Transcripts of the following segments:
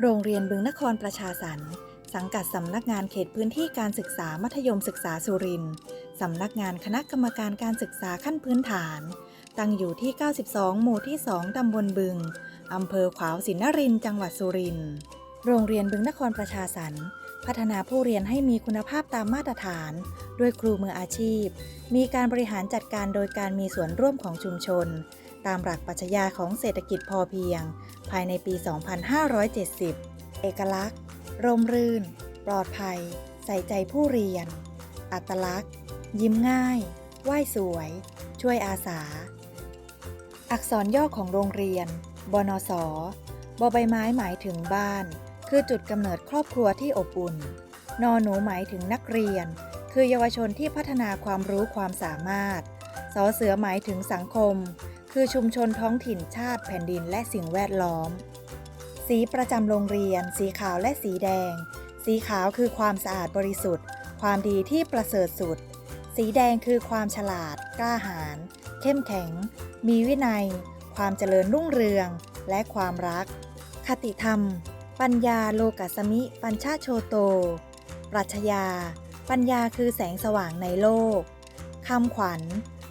โรงเรียนบึงนครประชาสรรค์สังกัดสำนักงานเขตพื้นที่การศึกษามัธยมศึกษาสุรินทร์สำนักงานคณะกรรมการการศึกษาขั้นพื้นฐาน ตั้งอยู่ที่ 92 หมู่ที่ 2 ตำบลบึง อำเภอขวาวสินนรินทร์จังหวัดสุรินทร์ โรงเรียนบึงนครประชาสรรค์พัฒนาผู้เรียนให้มีคุณภาพตามมาตรฐาน ด้วยครูมืออาชีพ มีการบริหารจัดการโดยการมีส่วนร่วมของชุมชน ตามหลักปรัชญาของเศรษฐกิจพอเพียง ภายในปี 2570 เอกลักษณ์ ร่มรื่น ปลอดภัย ใส่ใจผู้เรียน อัตลักษณ์ ยิ้มง่าย ไหว้สวย ช่วยอาสา อักษรย่อของโรงเรียน บนสบใบไม้หมายถึงบ้าน คือจุดกำเนิดครอบครัวที่อบอุ่นนอหนูหมายถึงนักเรียน คือเยาวชนที่พัฒนาความรู้ความสามารถสอเสือหมายถึงสังคม คือชุมชนท้องถิ่นชาติแผ่นดินและสิ่งแวดล้อม สีประจำโรงเรียน สีขาวและสีแดง สีขาวคือความสะอาดบริสุทธิ์ ความดีที่ประเสริฐสุด สีแดงคือความฉลาด กล้าหาญเข้มแข็ง มีวินัย ความเจริญรุ่งเรือง และความรัก คติธรรม ปัญญาโลกัสมิ ปัญชาโชโต ปรัชญา ปัญญาคือแสงสว่างในโลกคำขวัญ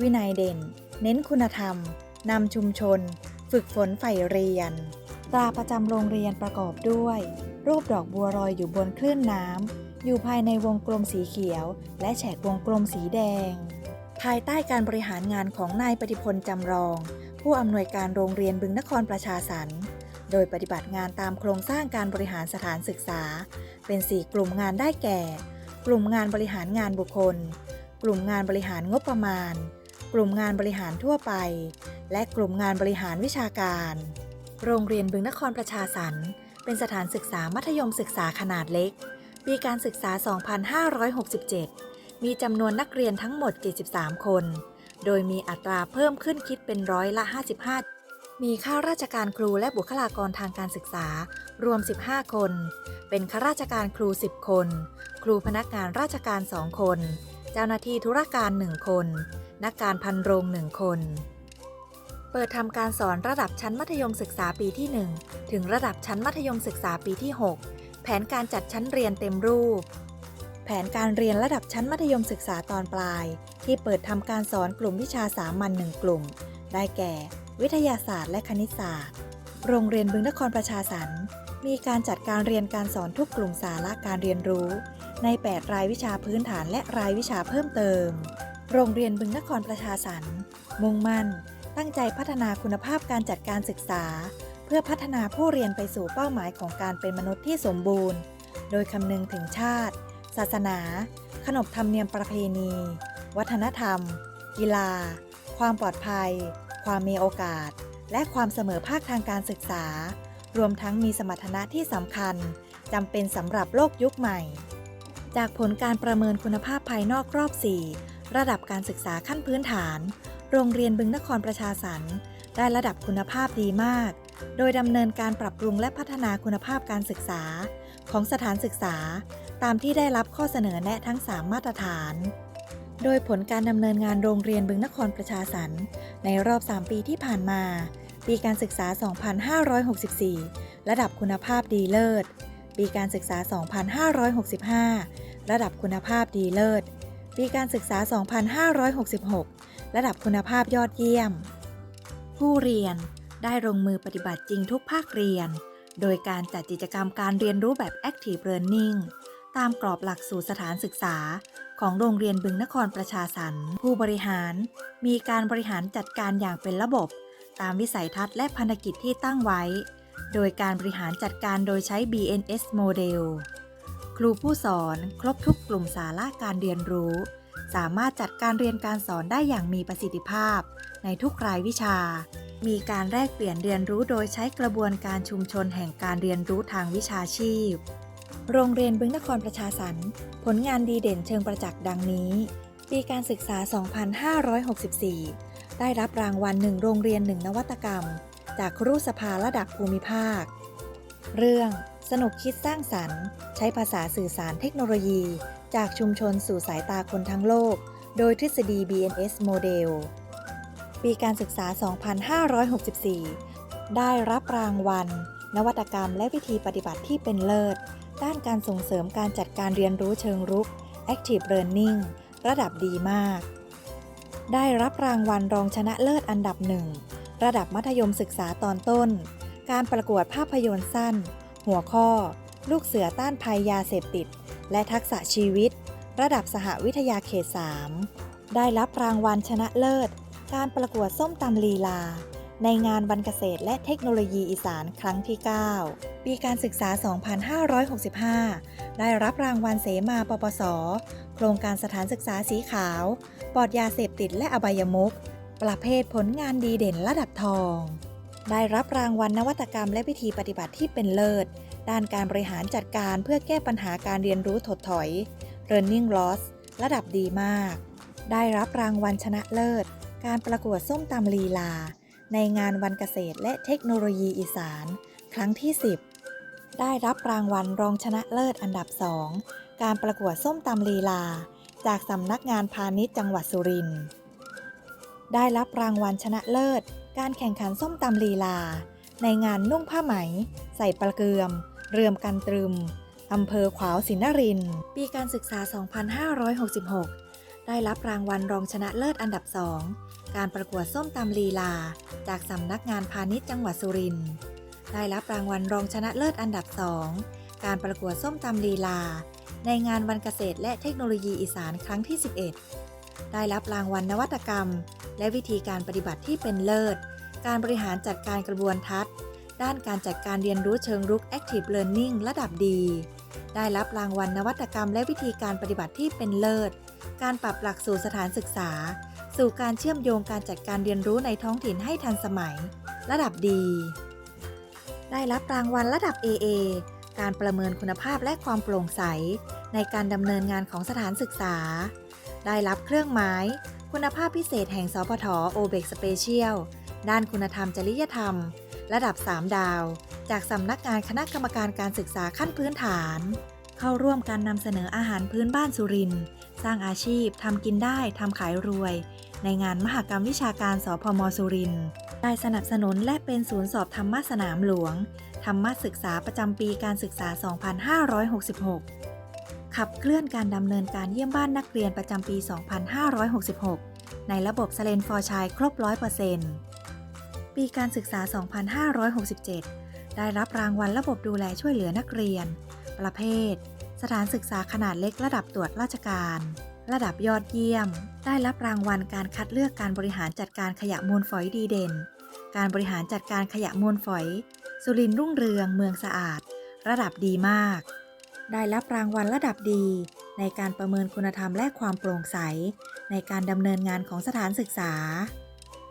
วินัยเด่น เน้นคุณธรรม นำชุมชน ฝึกฝนใฝ่เรียน ตราประจำโรงเรียนประกอบด้วย รูปดอกบัวลอยอยู่บนคลื่นน้ำ อยู่ภายในวงกลมสีเขียว และแฉกวงกลมสีแดง ภายใต้การบริหารงานของนายปฏิพลจำรอง ผู้อำนวยการโรงเรียนบึงนครประชาสรรค์โดยปฏิบัติงานตามโครงสร้างการบริหารสถานศึกษา เป็น 4 กลุ่มงานได้แก่ กลุ่มงานบริหารงานบุคคล กลุ่มงานบริหารงบประมาณ กลุ่มงานบริหารทั่วไป และกลุ่มงานบริหารวิชาการ โรงเรียนบึงนครประชาสรรค์เป็นสถานศึกษามัธยมศึกษาขนาดเล็ก ปีการศึกษา 2567 มีจำนวนนักเรียนทั้งหมด 73 คน โดยมีอัตราเพิ่มขึ้นคิดเป็นร้อยละ 55 มีข้าราชการครูและบุคลากรทางการศึกษา รวม 15 คน เป็นข้าราชการครู 10 คน ครูพนักงานราชการ 2 คน เจ้าหน้าที่ธุรการ 1 คน นักการพันโรง1คน เปิดทำการสอนระดับชั้นมัธยมศึกษาปีที่ 1 ถึงระดับชั้นมัธยมศึกษาปีที่ 6 แผนการจัดชั้นเรียนเต็มรูป แผนการเรียนระดับชั้นมัธยมศึกษาตอนปลาย ที่เปิดทำการสอนกลุ่มวิชาสามัญหนึ่งกลุ่ม ได้แก่ วิทยาศาสตร์และคณิตศาสตร์ โรงเรียนบึงนครประชาสรรค์มีการจัดการเรียนการสอนทุกกลุ่มสาระการเรียนรู้ ใน 8 รายวิชาพื้นฐานและรายวิชาเพิ่มเติม โรงเรียนบึงนครประชาสรรค์มุ่งมั่น ตั้งใจพัฒนาคุณภาพการจัดการศึกษา เพื่อพัฒนาผู้เรียนไปสู่เป้าหมายของการเป็นมนุษย์ที่สมบูรณ์ โดยคำนึงถึงชาติ ศาสนา ขนบธรรมเนียมประเพณี วัฒนธรรม กีฬา ความปลอดภัย ความมีโอกาส และความเสมอภาคทางการศึกษา รวมทั้งมีสมรรถนะที่สำคัญจำเป็นสำหรับโลกยุคใหม่ จากผลการประเมินคุณภาพภายนอกรอบ 4 ระดับการศึกษาขั้นพื้นฐาน โรงเรียนบึงนครประชาสรรค์ได้ระดับคุณภาพดีมาก โดยดำเนินการปรับปรุงและพัฒนาคุณภาพการศึกษา ของสถานศึกษา ตามที่ได้รับข้อเสนอแนะทั้ง 3 มาตรฐาน โดยผลการดำเนินงานโรงเรียนบึงนครประชาสรรค์ในรอบ 3 ปีที่ผ่านมา ปีการศึกษา 2564 ระดับคุณภาพดีเลิศ ปีการศึกษา 2565 ระดับคุณภาพดีเลิศ ปีการศึกษา 2566 ระดับคุณภาพยอดเยี่ยม ผู้เรียนได้ลงมือปฏิบัติจริงทุกภาคเรียน โดยการจัดกิจกรรมการเรียนรู้แบบ Active Learning ตามกรอบหลักสูตรสถานศึกษา ของโรงเรียนบึงนครประชาสรรค์ผู้บริหาร มีการบริหารจัดการอย่างเป็นระบบ ตามวิสัยทัศน์และพันธกิจที่ตั้งไว้ โดยการบริหารจัดการโดยใช้ BNS โมเดล ครูผู้สอนครบทุกกลุ่มสาระการเรียนรู้ สามารถจัดการเรียนการสอนได้อย่างมีประสิทธิภาพ ในทุกรายวิชา มีการแลกเปลี่ยนเรียนรู้โดยใช้กระบวนการชุมชนแห่งการเรียนรู้ทางวิชาชีพ โรงเรียนบึงนครประชาสรรค์ผลงานดีเด่นเชิงประจักษ์ดังนี้ ปีการศึกษา 2564 ได้รับรางวัลหนึ่งโรงเรียนหนึ่งนวัตกรรม จากครุสภาระดับภูมิภาค เรื่องสนุกคิดสร้างสรรค์ ใช้ภาษาสื่อสารเทคโนโลยี จากชุมชนสู่สายตาคนทั้งโลก โดยทฤษฎี BNS โมเดล ปีการศึกษา 2564 ได้รับรางวัล นวัตกรรมและวิธีปฏิบัติที่เป็นเลิศ ด้านการส่งเสริมการจัดการเรียนรู้เชิงรุก Active Learning ระดับดีมาก ได้รับรางวัลรองชนะเลิศอันดับหนึ่งระดับมัธยมศึกษาตอนต้น การประกวดภาพยนตร์สั้น หัวข้อ ลูกเสือต้านภัยยาเสพติด และทักษะชีวิต ระดับสหวิทยาเขต 3 ได้รับรางวัลชนะเลิศ การประกวดส้มตำลีลา ในงานวันเกษตรและเทคโนโลยีอีสานครั้งที่ 9 ปีการศึกษา 2565 ได้รับรางวัลเสมาปปส โครงการสถานศึกษาสีขาว ปลอดยาเสพติดและอบายมุขประเภทผลงานดีเด่นระดับทอง ได้รับรางวัลนวัตกรรมและวิธีปฏิบัติที่เป็นเลิศ ด้านการบริหารจัดการเพื่อแก้ปัญหาการเรียนรู้ถดถอย Learning Loss ระดับดีมาก ได้รับรางวัลชนะเลิศ การประกวดส้มตำลีลา ในงานวันเกษตรและเทคโนโลยีอีสาน ครั้งที่ 10 ได้รับรางวัลรองชนะเลิศอันดับ 2 การประกวดส้มตำลีลา จากสำนักงานพาณิชย์จังหวัดสุรินทร์ได้รับรางวัลชนะเลิศ การแข่งขันส้มตำลีลา ในงานนุ่งผ้าไหม ใส่ประเกือม เรือมกันตรึมอำเภอขวาวสินริน ปีการศึกษา 2566 ได้รับรางวัลรองชนะเลิศอันดับ2การประกวดส้มตำลีลา จากสำนักงานพาณิชย์จังหวัดสุรินทร์ได้รับรางวัลรองชนะเลิศอันดับ2การประกวดส้มตำลีลา ในงานวันเกษตรและเทคโนโลยีอีสานครั้งที่ 11 ได้รับรางวัลนวัตกรรม และวิธีการปฏิบัติที่เป็นเลิศ การบริหารจัดการกระบวนทัศน์ ด้านการจัดการเรียนรู้เชิงรุก Active Learning ระดับดี ได้รับรางวัลนวัตกรรม และวิธีการปฏิบัติที่เป็นเลิศ การปรับหลักสู่สถานศึกษา สู่การเชื่อมโยงการจัดการเรียนรู้ในท้องถิ่นให้ทันสมัย ระดับดี ได้รับรางวัลระดับ AA การประเมินคุณภาพและความโปร่งใส ในการดำเนินงานของสถานศึกษา ได้รับเครื่องหมาย คุณภาพพิเศษแห่งสพทโอเบกสเปเชียลด้านคุณธรรมจริยธรรม ระดับ 3 ดาว จากสำนักงานคณะกรรมการการศึกษาขั้นพื้นฐาน เข้าร่วมการนำเสนออาหารพื้นบ้านสุรินทร์สร้างอาชีพทำกินได้ทำขายรวย ในงานมหกรรมวิชาการสพมสุรินทร์ได้สนับสนุนและเป็นศูนย์สอบธรรมสนามหลวง ธรรมศึกษาประจำปีการศึกษา 2566 ขับเคลื่อนการดำเนินการเยี่ยมบ้านนักเรียนประจำปี 2566 ในระบบสเลนฟอร์ชายครบ 100%ปีการศึกษา 2567 ได้รับรางวัลระบบดูแลช่วยเหลือนักเรียน ประเภท สถานศึกษาขนาดเล็กระดับตรวจราชการ ระดับยอดเยี่ยม ได้รับรางวัลการคัดเลือกการบริหารจัดการขยะมูลฝอยดีเด่น การบริหารจัดการขยะมูลฝอย สุรินรุ่งเรือง เมืองสะอาด ระดับดีมาก ได้รับรางวัลระดับดี ในการประเมินคุณธรรมและความโปร่งใส ในการดำเนินงานของสถานศึกษา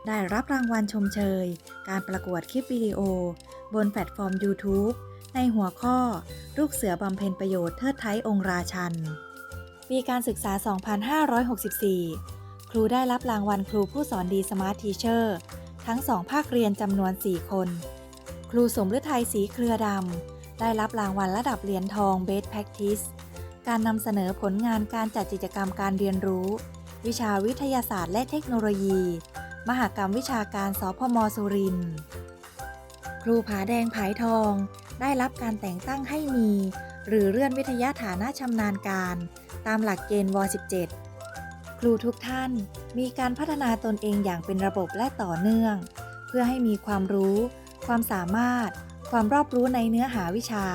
ได้รับรางวัลชมเชย การประกวดคลิปวิดีโอ บนแพลตฟอร์ม YouTube ในหัวข้อ ลูกเสือบำเพ็ญประโยชน์เทิดไทยองค์ราชัน ปีการศึกษา 2564 ครูได้รับรางวัลครูผู้สอนดีสมาร์ททีเชอร์ทั้งสองภาคเรียนจำนวน 4 คน ครูสมฤทัยสีเครือดำ ได้รับรางวัลระดับเหรียญทอง Best Practice การนำเสนอผลงานการจัดกิจกรรมการเรียนรู้ วิชาวิทยาศาสตร์และเทคโนโลยี มหากรรมวิชาการสพมสุรินทร์ครูผาแดงผายทอง ได้รับการแต่งตั้งให้มี หรือเลื่อนวิทยาฐานะชำนาญการ ตามหลักเกณฑ์ว 17 ครูทุกท่านมีการพัฒนาตนเองอย่างเป็นระบบและต่อเนื่อง เพื่อให้มีความรู้ ความสามารถ ความรอบรู้ในเนื้อหาวิชา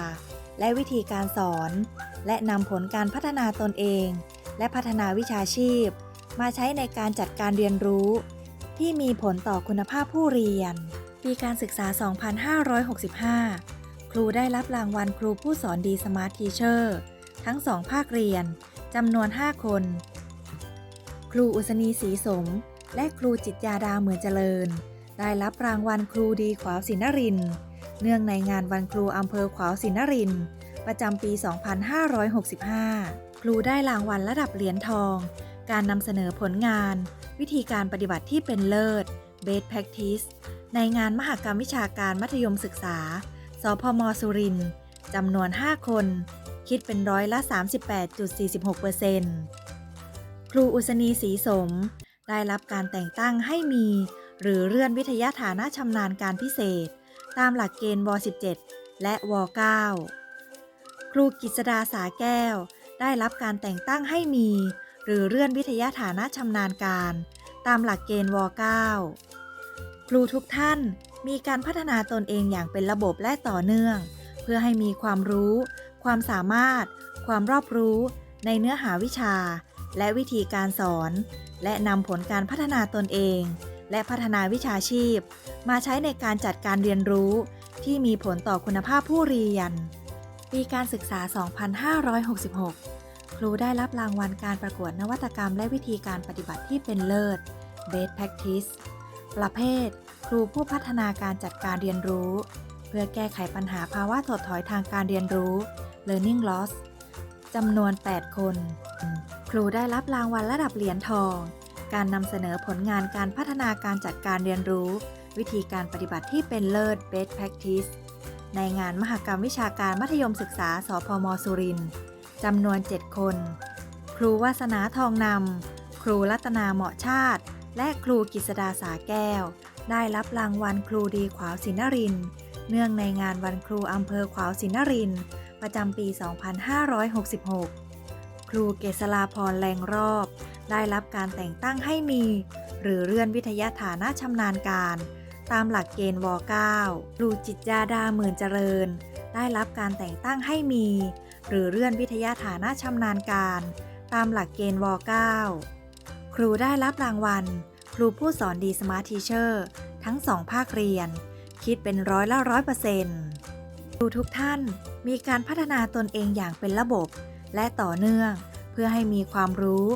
และวิธีการสอน และนำผลการพัฒนาตนเอง และพัฒนาวิชาชีพ มาใช้ในการจัดการเรียนรู้ ที่มีผลต่อคุณภาพผู้เรียน ปีการศึกษา 2565 ครูได้รับรางวัลครูผู้สอนดีสมาร์ททีเชอร์ทั้งสองภาคเรียนจำนวน 5 คน ครูอุศนีศรีสม และครูจิตยาดาเหมือนเจริญ ได้รับรางวัลครูดีขวาวศินริน เนื่องในงานวันครูอำเภอขวาวศินริน ประจำปี 2565 ครูได้รางวัลระดับเหรียญทอง การนำเสนอผลงาน วิธีการปฏิบัติที่เป็นเลิศ Best Practice ในงานมหกรรมวิชาการมัธยมศึกษา สพมสุรินทร์จำนวน 5 คน คิดเป็นร้อยละ 38.46%ครูอุศนีศรีสม ได้รับการแต่งตั้งให้มี หรือเลื่อนวิทยาฐานะชำนาญการพิเศษ ตามหลักเกณฑ์ว 17 และว .9 ครูกิษดาสาแก้ว ได้รับการแต่งตั้งให้มี หรือเลื่อนวิทยาฐานะชำนาญการ ตามหลักเกณฑ์ว .9 ครูทุกท่านมีการพัฒนาตนเองอย่างเป็นระบบและต่อเนื่อง เพื่อให้มีความรู้ ความสามารถ ความรอบรู้ในเนื้อหาวิชา และวิธีการสอน และนำผลการพัฒนาตนเอง และพัฒนาวิชาชีพ มาใช้ในการจัดการเรียนรู้ ที่มีผลต่อคุณภาพผู้เรียน ปีการศึกษา 2566 ครูได้รับรางวัลการประกวดนวัตกรรมและวิธีการปฏิบัติที่เป็นเลิศ Best Practice ประเภท ครูผู้พัฒนาการจัดการเรียนรู้ เพื่อแก้ไขปัญหาภาวะถดถอยทางการเรียนรู้ Learning Loss จำนวน 8 คน ครูได้รับรางวัลระดับเหรียญทอง การนำเสนอผลงานการพัฒนาการจัดการเรียนรู้ วิธีการปฏิบัติที่เป็นเลิศ Best Practice ในงานมหกรรมวิชาการมัธยมศึกษา สพมสุรินทร์จำนวน 7 คน ครูวาสนาทองนำ ครูรัตนาเหมาะชาติ และครูกิษดาสาแก้ว ได้รับรางวัลครูดีขวาวศินริน เนื่องในงานวันครูอำเภอขวาวศินริน ประจำปี 2566 ครูเกษราพรแรงรอบ ได้รับการแต่งตั้งให้มี หรือเลื่อนวิทยาฐานะชำนาญการ ตามหลักเกณฑ์ว .9 ครูจิตยาดาหมื่นเจริญ ได้รับการแต่งตั้งให้มี หรือเลื่อนวิทยาฐานะชำนาญการ ตามหลักเกณฑ์ว .9 ครูได้รับรางวัล ครูผู้สอนดีสมาร์ททีเชอร์ทั้งสองภาคเรียน คิดเป็นร้อยละร้อยเปอร์เซ็นต์ครูทุกท่านมีการพัฒนาตนเองอย่างเป็นระบบ และต่อเนื่อง เพื่อให้มีความรู้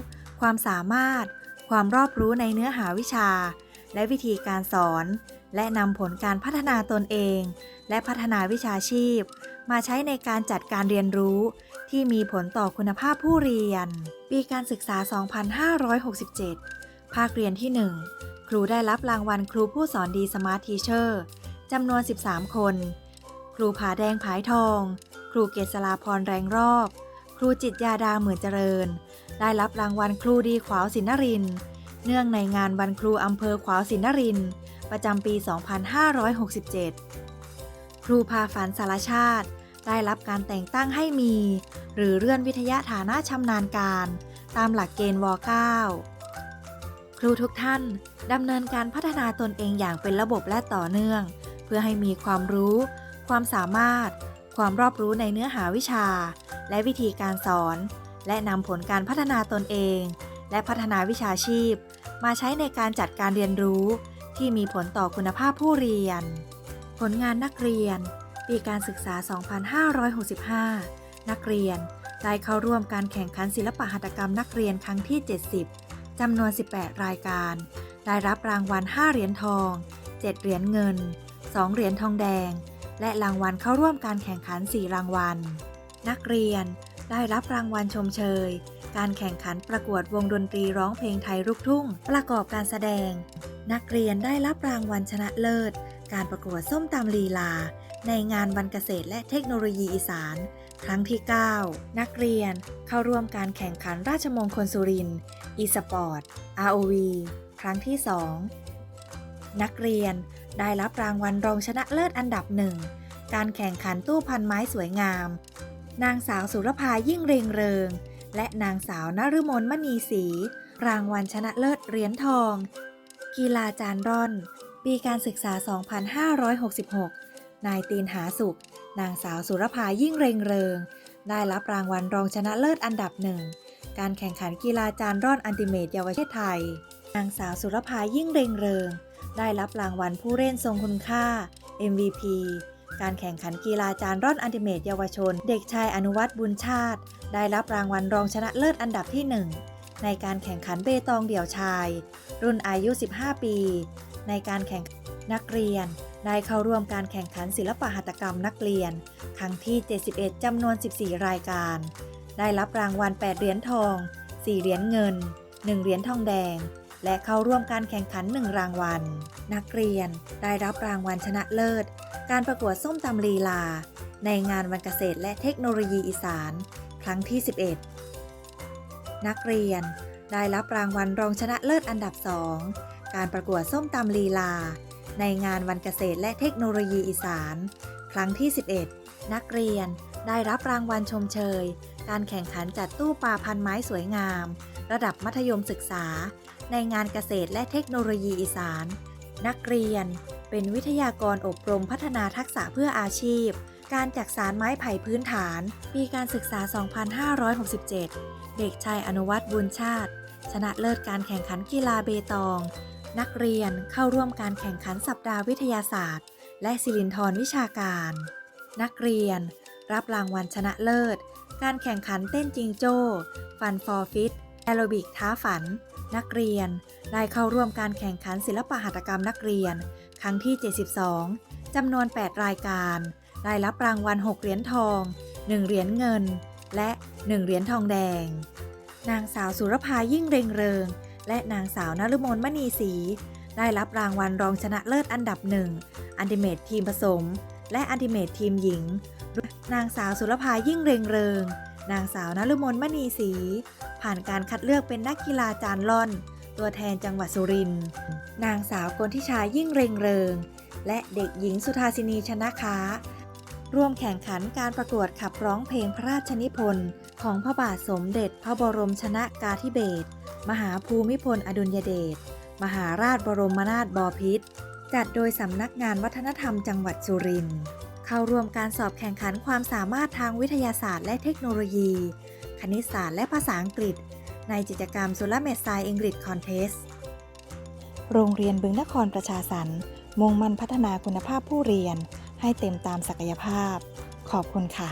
ความสามารถ ความรอบรู้ในเนื้อหาวิชา และวิธีการสอน และนำผลการพัฒนาตนเอง และพัฒนาวิชาชีพ มาใช้ในการจัดการเรียนรู้ ที่มีผลต่อคุณภาพผู้เรียน ปีการศึกษา 2567 ภาคเรียนที่ 1 ครูได้รับรางวัลครูผู้สอนดีสมาร์ททีเชอร์จำนวน 13 คน ครูผาแดงผายทอง ครูเกษราพรแรงรอบ ครูจิตยาดาเหมือนเจริญ ได้รับรางวัลครูดีขวาวศินนริน เนื่องในงานวันครูอำเภอขวาวศินนริน ประจำปี 2567 ครูพาฝันสารชาติ ได้รับการแต่งตั้งให้มี หรือเลื่อนวิทยาฐานะชำนาญการ ตามหลักเกณฑ์ว .9 ครูทุกท่านดำเนินการพัฒนาตนเองอย่างเป็นระบบและต่อเนื่อง เพื่อให้มีความรู้ ความสามารถ ความรอบรู้ในเนื้อหาวิชา และวิธีการสอน และนำผลการพัฒนาตนเอง และพัฒนาวิชาชีพ มาใช้ในการจัดการเรียนรู้ ที่มีผลต่อคุณภาพผู้เรียน ผลงานนักเรียน ปีการศึกษา 2565 นักเรียนได้เข้าร่วมการแข่งขันศิลปหัตถกรรมนักเรียนครั้งที่ 70 จำนวน 18 รายการ ได้รับรางวัล 5 เหรียญทอง 7 เหรียญเงิน 2 เหรียญทองแดง และรางวัลเข้าร่วมการแข่งขัน 4 รางวัล นักเรียน ได้รับรางวัลชมเชย การแข่งขันประกวดวงดนตรีร้องเพลงไทยลูกทุ่ง ประกอบการแสดง นักเรียนได้รับรางวัลชนะเลิศ การประกวดส้มตำลีลา ในงานวันเกษตรและเทคโนโลยีอีสาน ครั้งที่ 9 นักเรียนเข้าร่วมการแข่งขันราชมงคลสุรินทร์อีสปอร์ต ROV ครั้งที่ 2 นักเรียนได้รับรางวัลรองชนะเลิศอันดับหนึ่งการแข่งขันตู้พันไม้สวยงาม นางสาวสุรภายิ่งเริงเริง และนางสาวนฤมลมณีศรีรางวัลชนะเลิศเหรียญทอง กีฬาจานร่อน ปีการศึกษา 2566 นายตีนหาสุข นางสาวสุรภายิ่งเริงเริง ได้รับรางวัลรองชนะเลิศอันดับหนึ่ง การแข่งขันกีฬาจานร่อนอันติเมตเยาวชนไทย นางสาวสุรภายิ่งเริงเริง ได้รับรางวัลผู้เล่นทรงคุณค่า MVP การแข่งขันกีฬาจานร่อนอันติเมตเยาวชน เด็กชายอนุวัตรบุญชาติ ได้รับรางวัลรองชนะเลิศอันดับที่ 1 ในการแข่งขันเบตองเดี่ยวชาย รุ่นอายุ 15 ปี ในการแข่งนักเรียน ได้เข้าร่วมการแข่งขันศิลปหัตถกรรมนักเรียน ครั้งที่ 71 จำนวน 14 รายการ ได้รับรางวัล 8 เหรียญทอง 4 เหรียญเงิน 1 เหรียญทองแดง และเข้าร่วมการแข่งขัน 1 รางวัล นักเรียนได้รับรางวัลชนะเลิศ การประกวดส้มตำลีลา ในงานวันเกษตรและเทคโนโลยีอีสาน ครั้งที่ 11 นักเรียนได้รับรางวัลรองชนะเลิศอันดับ2การประกวดส้มตำลีลา ในงานวันเกษตรและเทคโนโลยีอีสาน ครั้งที่ 11 นักเรียนได้รับรางวัลชมเชย การแข่งขันจัดตู้ปลาพันไม้สวยงาม ระดับมัธยมศึกษา ในงานเกษตรและเทคโนโลยีอีสาน นักเรียน เป็นวิทยากรอบรมพัฒนาทักษะเพื่ออาชีพ การจักสารไม้ไผ่พื้นฐาน ปีการศึกษา 2567 เด็กชายอนุวัตรบุญชาติ ชนะเลิศการแข่งขันกีฬาเบตอง นักเรียนเข้าร่วมการแข่งขันสัปดาห์วิทยาศาสตร์ และสิรินทรวิชาการ นักเรียน รับรางวัลชนะเลิศ การแข่งขันเต้นจิงโจ้ ฟันฟอร์ฟิตแอโรบิกท้าฝัน นักเรียน ได้เข้าร่วมการแข่งขันศิลปหัตถกรรมนักเรียน ครั้งที่ 72 จำนวน 8 รายการ ได้รับรางวัล 6 เหรียญทอง 1 เหรียญเงิน และ 1 เหรียญทองแดง นางสาวสุรภายิ่งเริงเริง และนางสาวนฤมลมณีศรีได้รับรางวัลรองชนะเลิศอันดับหนึ่งอันติเมตทีมผสม และอันติเมตทีมหญิง นางสาวสุรภายิ่งเริงเริง นางสาวนฤมลมณีศรี ผ่านการคัดเลือกเป็นนักกีฬาจานล่อน ตัวแทนจังหวัดสุรินทร์นางสาวกนทิชายิ่งเริงเริง และเด็กหญิงสุธาสินีชนะค้าร่วมแข่งขันการประกวดขับร้องเพลงพระราชนิพนธ์ของพระบาทสมเด็จพระบรมชนากาธิเบศรมหาภูมิพลอดุลยเดช มหาราชบรมนาถบพิตร จัดโดยสำนักงานวัฒนธรรมจังหวัดสุรินทร์ เข้าร่วมการสอบแข่งขันความสามารถทางวิทยาศาสตร์และเทคโนโลยี คณิตศาสตร์และภาษาอังกฤษ ในกิจกรรม s o l a r m e d s c i e English Contest โรงเรียนบึงนครประชาสรรค์มุ่งมั่นพัฒนาคุณภาพผู้เรียน ให้เต็มตามศักยภาพ ขอบคุณค่ะ